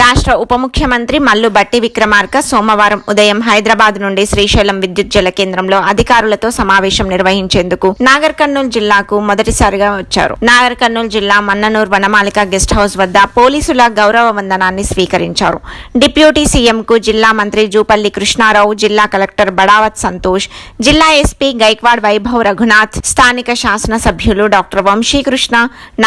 రాష్ట్ర ఉప ముఖ్యమంత్రి మల్లు బట్టి విక్రమార్క సోమవారం ఉదయం హైదరాబాద్ నుండి శ్రీశైలం విద్యుత్ జల కేంద్రంలో అధికారులతో సమావేశం నిర్వహించేందుకు నాగర్ కర్నూలు జిల్లాకు మొదటిసారిగా వచ్చారు. నాగర్ కర్నూలు జిల్లా మన్ననూర్ వనమాలిక గెస్ట్ హౌస్ వద్ద పోలీసుల గౌరవ వందనాన్ని స్వీకరించారు. డిప్యూటీ సీఎంకు జిల్లా మంత్రి జూపల్లి కృష్ణారావు జిల్లా కలెక్టర్ బడావత్ సంతోష్ జిల్లా ఎస్పీ గైక్వాడ్ వైభవ్ రఘునాథ్ స్థానిక శాసనసభ్యులు డాక్టర్ వంశీకృష్ణ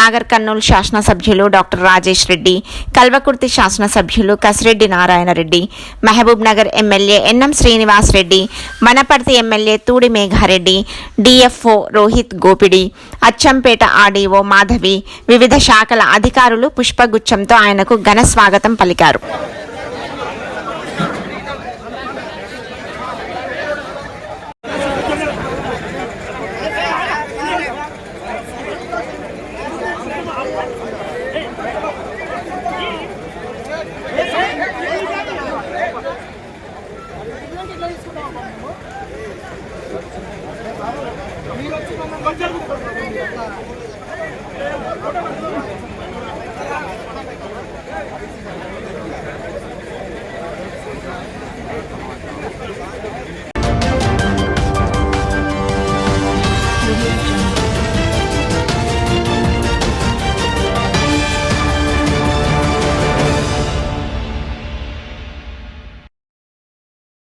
నాగర్ కర్నూలు శాసనసభ్యులు డాక్టర్ రాజేష్ రెడ్డి కల్వకుర్తి శాసనసభ్యులు Kasireddy Narayanareddy Mahabubnagar MLA NM Srinivas Reddy Wanaparthy MLA Thudi Meghareddy DFO Rohit Gopidi Achampet RDO Madhavi వివిధ శాఖల అధికారులు పుష్పగుచ్చంతో ఆయనకు ఘన స్వాగతం పలికారు. మీరు వచ్చి మమ్మల్ని